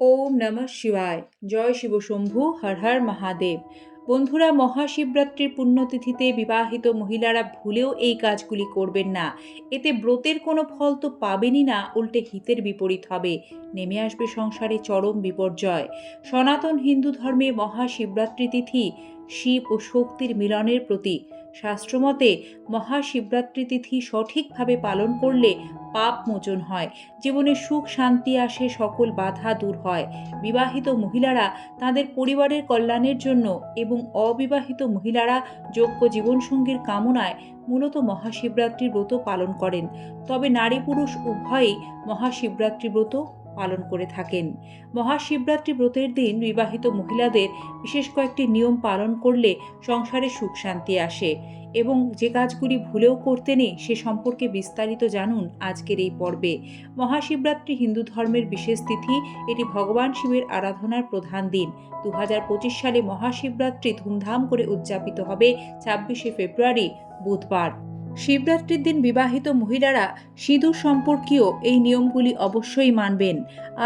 ওম নমঃ শিবায়। জয় শিবশম্ভু হর হর মহাদেব। বন্ধুরা, মহাশিবরাত্রির পুণ্যতিথিতে বিবাহিত মহিলারা ভুলেও এই কাজগুলি করবেন না। এতে ব্রতের কোনো ফল তো পাবেনই না, উল্টে হিতের বিপরীত হবে। নেমে আসবে সংসারে চরম বিপর্যয়। সনাতন হিন্দু ধর্মে মহাশিবরাত্রি তিথি শিব ও শক্তির মিলনের প্রতীক। শাস্ত্রমতে মহাশিবরাত্রি তিথি সঠিকভাবে পালন করলে পাপ মোচন হয়, জীবনে সুখ, শান্তি আসে, সকল বাধা দূর হয়। বিবাহিত মহিলারা তাদের পরিবারের কল্যাণের জন্য এবং অবিবাহিত মহিলারা যোগ্য জীবনসঙ্গীর কামনায় মূলত মহাশিবরাত্রি ব্রত পালন করেন। তবে নারী পুরুষ উভয়েই মহাশিবরাত্রি ব্রত পালন করে থাকেন। মহাশিবরাত্রি ব্রতের দিন বিবাহিত মহিলাদের বিশেষ কয়েকটি নিয়ম পালন করলে সংসারে সুখ শান্তি আসে এবং যে কাজগুলি ভুলেও করতে নেই সে সম্পর্কে বিস্তারিত জানুন আজকের এই পর্বে। মহাশিবরাত্রি হিন্দু ধর্মের বিশেষ তিথি, এটি ভগবান শিবের আরাধনার প্রধান দিন। দু হাজার পঁচিশ সালে মহাশিবরাত্রি ধুমধাম করে উদযাপিত হবে ছাব্বিশে ফেব্রুয়ারি, বুধবার। শিবরাত্রির দিন বিবাহিত মহিলারা সিঁদুর সম্পর্কীয় এই নিয়মগুলি অবশ্যই মানবেন।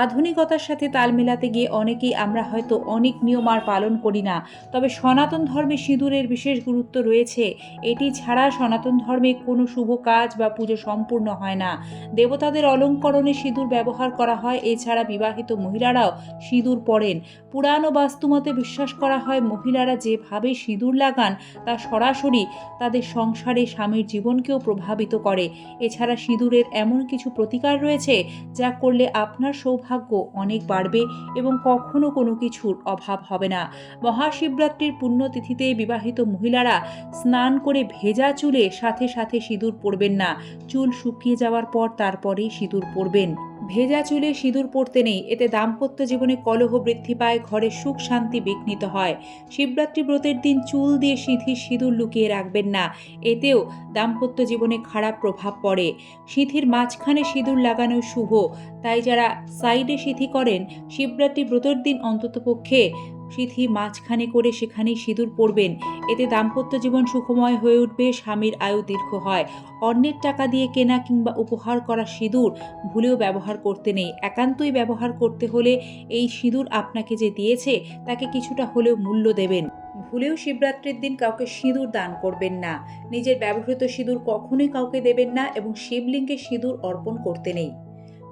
আধুনিকতার সাথে তাল মেলাতে গিয়ে অনেকেই আমরা হয়তো অনেক নিয়ম আর পালন করি না, তবে সনাতন ধর্মে সিঁদুরের বিশেষ গুরুত্ব রয়েছে। এটি ছাড়া সনাতন ধর্মে কোনো শুভ কাজ বা পুজো সম্পূর্ণ হয় না। দেবতাদের অলঙ্করণে সিঁদুর ব্যবহার করা হয়, এছাড়া বিবাহিত মহিলারাও সিঁদুর পরেন। পুরাণ ও বাস্তুমতে বিশ্বাস করা হয়, মহিলারা যেভাবে সিঁদুর লাগান তা সরাসরি তাদের সংসারে স্বামীর জীবনকেও প্রভাবিত করে। এছাড়া সিঁদুরের এমন কিছু প্রতিকার রয়েছে যা করলে আপনার সৌভাগ্য অনেক বাড়বে এবং কখনো কোনো কিছুর অভাব হবে না। মহাশিবরাত্রির পুণ্যতিথিতে বিবাহিত মহিলারা স্নান করে ভেজা চুলে সাথে সাথে সিঁদুর পরবেন না। চুল শুকিয়ে যাওয়ার পর তারপরেই সিঁদুর পরবেন। ভেজা চুলে সিঁদুর পড়তে নেই, এতে দাম্পত্য জীবনে কলহ বৃদ্ধি পায়, ঘরে সুখ শান্তি বিঘ্নিত হয়। শিবরাত্রি ব্রতের দিন চুল দিয়ে সিঁথির সিঁদুর লুকিয়ে রাখবেন না, এতেও দাম্পত্য জীবনে খারাপ প্রভাব পড়ে। সিঁথির মাঝখানে সিঁদুর লাগানো শুভ, তাই যারা সাইডে সিঁথি করেন, শিবরাত্রি ব্রতের দিন অন্ততপক্ষে সিঁথি মাঝখানে করে সেখানেই সিঁদুর পরবেন। এতে দাম্পত্য জীবন সুখময় হয়ে উঠবে, স্বামীর আয়ু দীর্ঘ হয়। অন্যের টাকা দিয়ে কেনা কিংবা উপহার করা সিঁদুর ভুলেও ব্যবহার করতে নেই। একান্তই ব্যবহার করতে হলে এই সিঁদুর আপনাকে যে দিয়েছে, তাকে কিছুটা হলেও মূল্য দেবেন। ভুলেও শিবরাত্রির দিন কাউকে সিঁদুর দান করবেন না। নিজের ব্যবহৃত সিঁদুর কখনোই কাউকে দেবেন না এবং শিবলিঙ্গে সিঁদুর অর্পণ করতে নেই।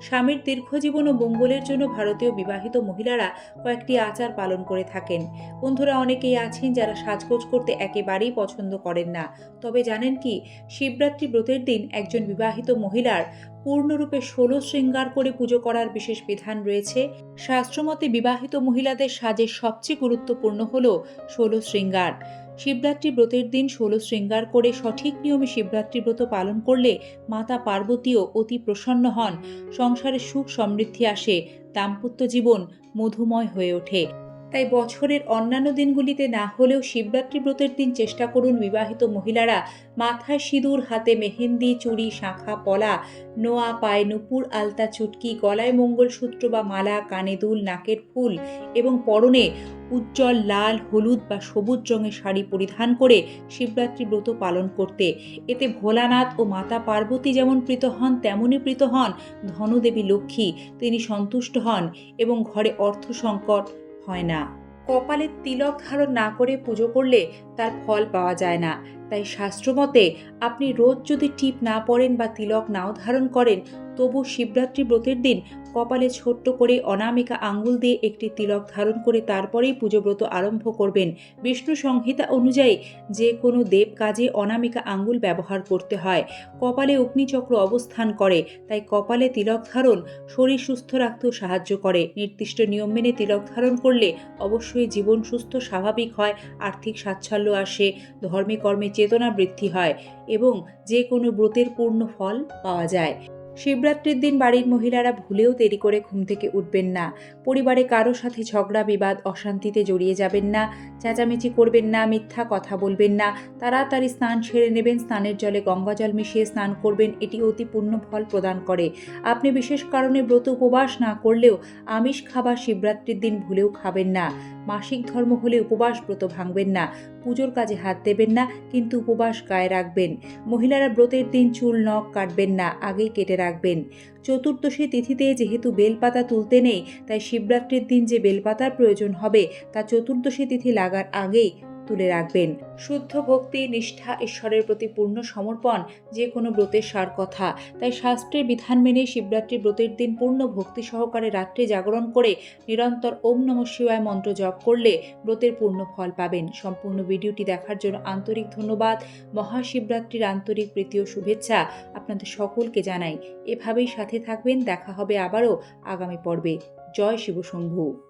স্বামীর দীর্ঘজীবন ও মঙ্গলের জন্য ভারতীয় বিবাহিত মহিলারা কয়েকটি আচার পালন করে থাকেন। বন্ধুরা, অনেকেই আছেন যারা সাজগোজ করতে একেবারেই পছন্দ করেন না। তবে জানেন কি, শিবরাত্রি ব্রতের দিন একজন বিবাহিত মহিলার পূর্ণরূপে ষোলো শৃঙ্গার করে পুজো করার বিশেষ বিধান রয়েছে। শাস্ত্রমতে বিবাহিত মহিলাদের সাজের সবচেয়ে গুরুত্বপূর্ণ হল ষোলো শৃঙ্গার। শিবরাত্রি ব্রতের দিন ষোলো শৃঙ্গার করে সঠিক নিয়মে শিবরাত্রি ব্রত পালন করলে মাতা পার্বতীও অতি প্রসন্ন হন। সংসারে সুখ সমৃদ্ধি আসে, দাম্পত্য জীবন মধুময় হয়ে ওঠে। তাই বছরের অন্যান্য দিনগুলিতে না হলেও শিবরাত্রি ব্রতের দিন চেষ্টা করুন বিবাহিত মহিলারা মাথায় সিঁদুর, হাতে মেহেন্দি, চুড়ি, শাঁখা, পলা, নোয়া পায়ে নুপুর আলতা, চুটকি, গলায় মঙ্গলসূত্র বা মালা, কানে দুল, নাকের ফুল এবং পরনে উজ্জ্বল, লাল, হলুদ বা সবুজ রঙের শাড়ি পরিধান করে শিবরাত্রি ব্রত পালন করতে। এতে ভোলানাথ ও মাতা পার্বতী যেমন প্রীত হন তেমনই প্রীত হন ধনদেবী লক্ষ্মী। তিনি সন্তুষ্ট হন এবং ঘরে অর্থ সংকট হয় না। কপালে তিলক ধারণ না করে পুজো করলে তার ফল পাওয়া যায় না। তাই শাস্ত্রমতে আপনি রোজ যদি টিপ না পড়েন বা তিলক নাও ধারণ করেন, তবু শিবরাত্রি ব্রতের দিন কপালে ছোট্ট করে অনামিকা আঙ্গুল দিয়ে একটি তিলক ধারণ করে তারপরেই পুজোব্রত আরম্ভ করবেন। বিষ্ণু সংহিতা অনুযায়ী যে কোনো দেব কাজে অনামিকা আঙ্গুল ব্যবহার করতে হয়। কপালে অগ্নিচক্র অবস্থান করে, তাই কপালে তিলক ধারণ শরীর সুস্থ রাখতেও সাহায্য করে। নির্দিষ্ট নিয়ম মেনে তিলক ধারণ করলে অবশ্যই জীবন সুস্থ, স্বাভাবিক হয়, আর্থিক সাচ্ছল্য আসে, ধর্মে কর্মে চেতনা বৃদ্ধি হয় এবং যে কোনো ব্রতের পূর্ণ ফল পাওয়া যায়। শিবরাত্রির দিন বাড়ির মহিলারা ভুলেও দেরি করে ঘুম থেকে উঠবেন না। পরিবারে কারও সাথে ঝগড়া, বিবাদ, অশান্তিতে জড়িয়ে যাবেন না। চেঁচামেচি করবেন না, মিথ্যা কথা বলবেন না। তাড়াতাড়ি স্নান সেরে নেবেন, স্নানের জলে গঙ্গা জল মিশিয়ে স্নান করবেন, এটি অতি পূর্ণ ফল প্রদান করে। আপনি বিশেষ কারণে ব্রত উপবাস না করলেও আমিষ খাবার শিবরাত্রির দিন ভুলেও খাবেন না। মাসিক ধর্ম হলে উপবাস ব্রত ভাঙবেন না, পুজোর কাজে হাত দেবেন না, কিন্তু উপবাস গায়ে রাখবেন। মহিলারা ব্রতের দিন চুল, নখ কাটবেন না, আগেই কেটে রাখবেন। চতুর্দশী তিথিতে যেহেতু বেলপাতা তুলতে নেই, তাই শিবরাত্রির দিন যে বেলপাতার প্রয়োজন হবে, তা চতুর্দশী তিথি লাগার আগেই তুলে রাখবেন। শুদ্ধ ভক্তি, নিষ্ঠা, ঈশ্বরের প্রতি পূর্ণ সমর্পণ যে কোনো ব্রতের সার কথা। তাই শাস্ত্রের বিধান মেনে শিবরাত্রি ব্রতের দিন পূর্ণ ভক্তি সহকারে রাত্রে জাগরণ করে নিরন্তর ওম নম শিবায় মন্ত্র জপ করলে ব্রতের পূর্ণ ফল পাবেন। সম্পূর্ণ ভিডিওটি দেখার জন্য আন্তরিক ধন্যবাদ। মহাশিবরাত্রির আন্তরিক প্রীতি ও শুভেচ্ছা আপনাদের সকলকে জানাই। এভাবেই সাথে থাকবেন। দেখা হবে আবারও আগামী পর্বে। জয় শিবশম্ভু।